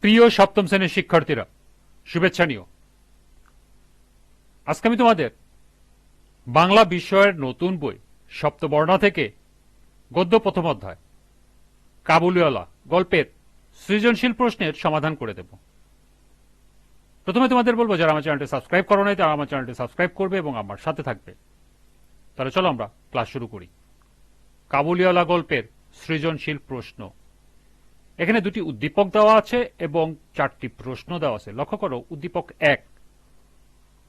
প্রিয় সপ্তম শ্রেণির শিক্ষার্থীরা, শুভেচ্ছা নিও। আজকে আমি তোমাদের বাংলা বিষয়ের নতুন বই, সপ্তবর্ণা থেকে গদ্য প্রথম অধ্যায়, কাবুলিওয়ালা গল্পের সৃজনশীল প্রশ্নের সমাধান করে দেব। প্রথমে তোমাদের বলব, যারা আমার চ্যানেলটি সাবস্ক্রাইব করো নাই, তারা আমার চ্যানেলটি সাবস্ক্রাইব করবে এবং আমার সাথে থাকবে। তাহলে চলো আমরা ক্লাস শুরু করি। কাবুলিওয়ালা গল্পের সৃজনশীল প্রশ্ন। এখানে দুটি উদ্দীপক দেওয়া আছে এবং চারটি প্রশ্ন দেওয়া আছে। লক্ষ্য করো, উদ্দীপক এক।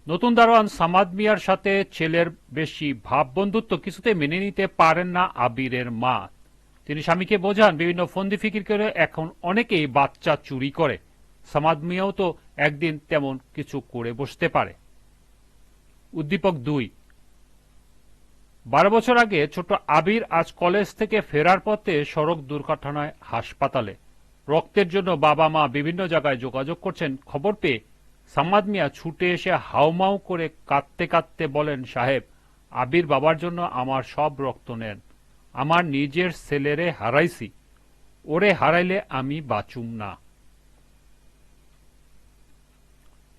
নতুন দারোয়ান সামাদ মিয়ার সাথে ছেলের বেশি ভাব বন্ধুত্ব কিছুতে মেনে নিতে পারেন না আবিরের মা। তিনি স্বামীকে বোঝান, বিভিন্ন ফন্দি ফিকির করে এখন অনেকেই বাচ্চা চুরি করে। সামাদ মিয়াও তো একদিন তেমন কিছু করে বসতে পারে। উদ্দীপক দুই। বারো বছর আগে ছোট আবির আজ কলেজ থেকে ফেরার পথে সড়ক দুর্ঘটনায় হাসপাতালে। রক্তের জন্য বাবা মা বিভিন্ন জায়গায় যোগাযোগ করছেন। খবর পেয়ে সাম্মাদ মিয়া ছুটে এসে হাউমাউ করে কাঁদতে কাঁদতে বলেন, সাহেব, আবির বাবার জন্য আমার সব রক্ত নেন। আমার নিজের ছেলেরে হারাইছি। ওরে হারাইলে আমি বাঁচুম না।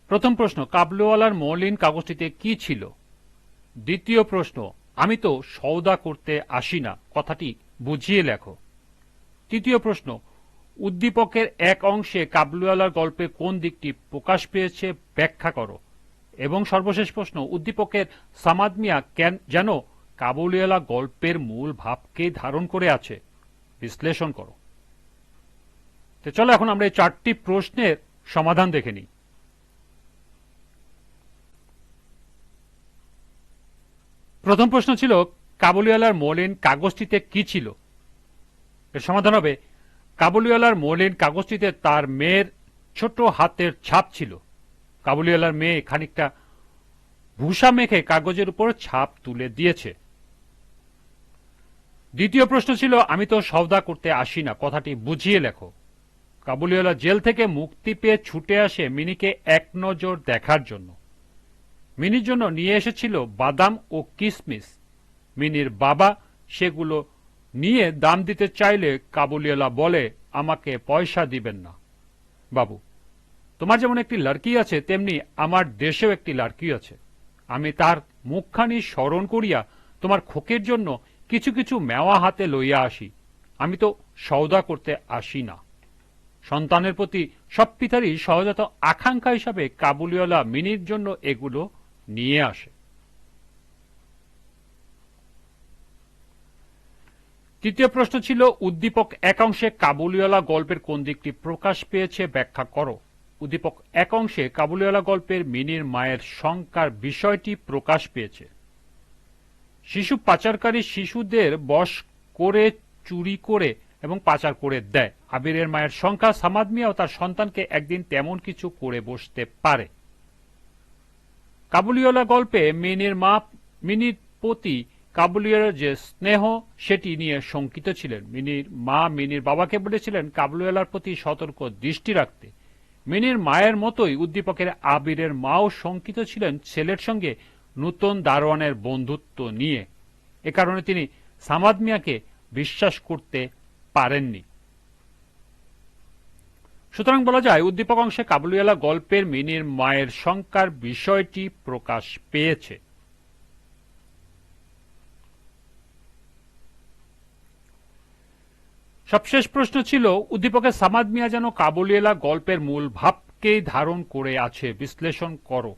প্রথম প্রশ্ন, কাবলুওয়ালার মৌলিন কাগজটিতে কি ছিল? দ্বিতীয় প্রশ্ন আমি তো সৌদা করতে আসি না। কথাটি বুঝিয়ে লেখো। তৃতীয় প্রশ্ন, উদ্দীপকের এক অংশে কাবলুওয়ালার গল্পে কোন দিকটি প্রকাশ পেয়েছে ব্যাখ্যা করো। এবং সর্বশেষ প্রশ্ন, উদ্দীপকের সামাদ মিয়া কেন যেন কাবুলিওয়ালা গল্পের মূল ভাবকে ধারণ করে আছে? বিশ্লেষণ করো। তো চলো এখন আমরা এই চারটি প্রশ্নের সমাধান দেখে নিই। প্রথম প্রশ্ন ছিল, কাবুলিওয়ালার মলিন কাগজটিতে কি ছিল? এর সমাধান হবে, কাবুলিওয়ালার মলিন কাগজটিতে তার মেয়ের ছোট হাতের ছাপ ছিল। কাবুলিওয়ালার মেয়ে খানিকটা ভূষা মেখে কাগজের উপর ছাপ তুলে দিয়েছে। দ্বিতীয় প্রশ্ন ছিল, আমি তো সওদা করতে আসি না, কথাটি বুঝিয়ে লেখো। কাবুলিওয়ালা জেল থেকে মুক্তি পেয়ে ছুটে আসে মিনিকে এক নজর দেখার জন্য। মিনির জন্য নিয়ে এসেছিল বাদাম ও কিসমিস। মিনির বাবা সেগুলো নিয়ে দাম দিতে চাইলে কাবুলিওয়ালা বলে, আমাকে পয়সা দিবেন না। বাবু, তোমার যেমন একটি লড়কি আছে, তেমনি আমার দেশেও একটি লড়কি আছে। আমি তার মুখখানি স্মরণ করিয়া তোমার খোকের জন্য কিছু কিছু মেওয়া হাতে লইয়া আসি। আমি তো সৌদা করতে আসি না। সন্তানের প্রতি সব পিতারই সহজাত আকাঙ্ক্ষা হিসাবে কাবুলিওয়ালা মিনির জন্য এগুলো নিয়ে আসে। তৃতীয় প্রশ্ন ছিল, উদ্দীপক একাংশে কাবুলিওয়ালা গল্পের কোন দিকটি প্রকাশ পেয়েছে ব্যাখ্যা করো। উদ্দীপক এক অংশে কাবুলিওয়ালা গল্পের মিনির মায়ের শঙ্কার বিষয়টি প্রকাশ পেয়েছে। শিশু পাচারকারী শিশুদের বশ করে, চুরি করে এবং পাচার করে দেয়। আবিরের মায়ের সংখ্যা সামাদ মিয়াও তার সন্তানকে একদিন তেমন কিছু করে বসতে পারে। কাবুলিওয়ালা গল্পে মিনির মা, মিনির প্রতি কাবুলিওয়ালার যে স্নেহ, সেটি নিয়ে শঙ্কিত ছিলেন। মিনির মা মিনির বাবাকে বলেছিলেন, কাবুলিওয়ালার প্রতি সতর্ক দৃষ্টি রাখতে। মিনির মায়ের মতোই উদ্দীপকের আবিরের মাও শঙ্কিত ছিলেন ছেলের সঙ্গে নূতন দারোয়ানের বন্ধুত্ব নিয়ে। এ কারণে তিনি সামাদ মিয়াকে বিশ্বাস করতে পারেননি। সুতরাং বলা যায়, উদ্দীপক অংশে কাবুলিওয়ালা গল্পের মিনির মায়ের শঙ্কার বিষয়টি প্রকাশ পেয়েছে। সবশেষ প্রশ্ন ছিল, উদ্দীপকের সামাদ মিয়া যেন কাবুলিওয়ালা গল্পের মূল ভাবকেই ধারণ করে আছে, বিশ্লেষণ করো।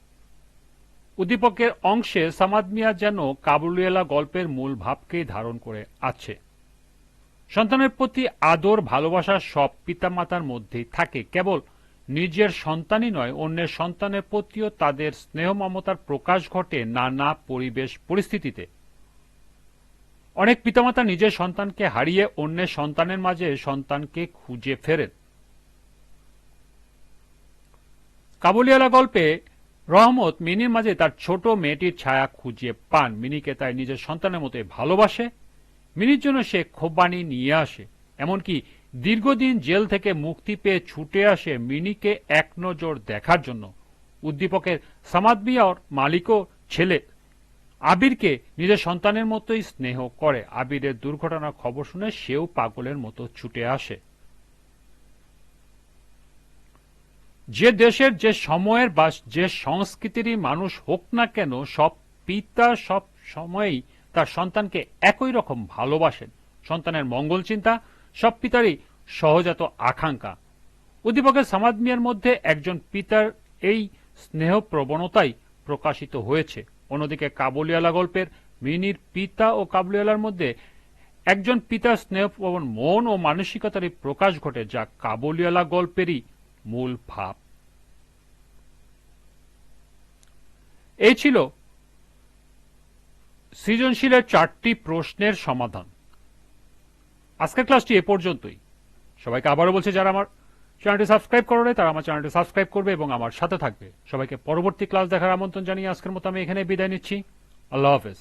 উদ্দীপকের অংশে সামাদ মিয়া যেন কাবুলিওয়ালা গল্পের মূল ভাবকেই ধারণ করে আছে। সন্তানের প্রতি আদর, ভালোবাসা সব পিতামাতার মধ্যেই থাকে। কেবল নিজের সন্তানই নয়, অন্যের সন্তানের প্রতিও তাদের স্নেহ মমতার প্রকাশ ঘটে নানা পরিবেশ পরিস্থিতিতে। অনেক পিতামাতা নিজের সন্তানকে হারিয়ে অন্যের সন্তানের মাঝে সন্তানকে খুঁজে ফেরেন। কাবুলিয়ালা গল্পে রহমত মিনির মাঝে তার ছোট মেয়েটির ছায়া খুঁজে পান। মিনিকে তাই নিজের সন্তানের মতো ভালোবাসে। মিনির জন্য সে ক্ষোভবাণী নিয়ে আসে, এমনকি দীর্ঘদিন জেল থেকে মুক্তি পেয়ে ছুটে আসে মিনিকে এক নজর দেখার জন্য। উদ্দীপকের সামাদ মিয়ার মালিকও ছেলে। আবিরকে নিজের সন্তানের মতোই স্নেহ করে। আবিরের দুর্ঘটনার খবর শুনে সেও পাগলের মতো ছুটে আসে। যে দেশের যে সময়ের বা যে সংস্কৃতিরই মানুষ হোক না কেন, সব পিতা সব সময়ই তার সন্তানকে একই রকম ভালোবাসেন। সন্তানের মঙ্গল চিন্তা, সব পিতারই সহজাত আকাঙ্ক্ষা। উদ্দীপকের সামাদ মিয়ার মধ্যে একজন পিতার এই স্নেহ প্রবণতাই প্রকাশিত হয়েছে। অন্যদিকে কাবুলিওয়ালা গল্পের মিনির পিতা ও কাবুলিওয়ালার মধ্যে একজন পিতার স্নেহপ্রবণ মন ও মানসিকতারই প্রকাশ ঘটে যা কাবুলিওয়ালা গল্পেরই মূল ভাব। এই ছিল সৃজনশীলের চারটি প্রশ্নের সমাধান। আজকের ক্লাসটি এ পর্যন্তই। সবাইকে আবারও বলছি, যারা আমার চ্যানেলটি সাবস্ক্রাইব করে তারা আমার চ্যানেলটি সাবস্ক্রাইব করবে এবং আমার সাথে থাকবে। সবাইকে পরবর্তী ক্লাস দেখার আমন্ত্রণ জানিয়ে আজকের মতো আমি এখানে বিদায় নিচ্ছি। আল্লাহ হাফেজ।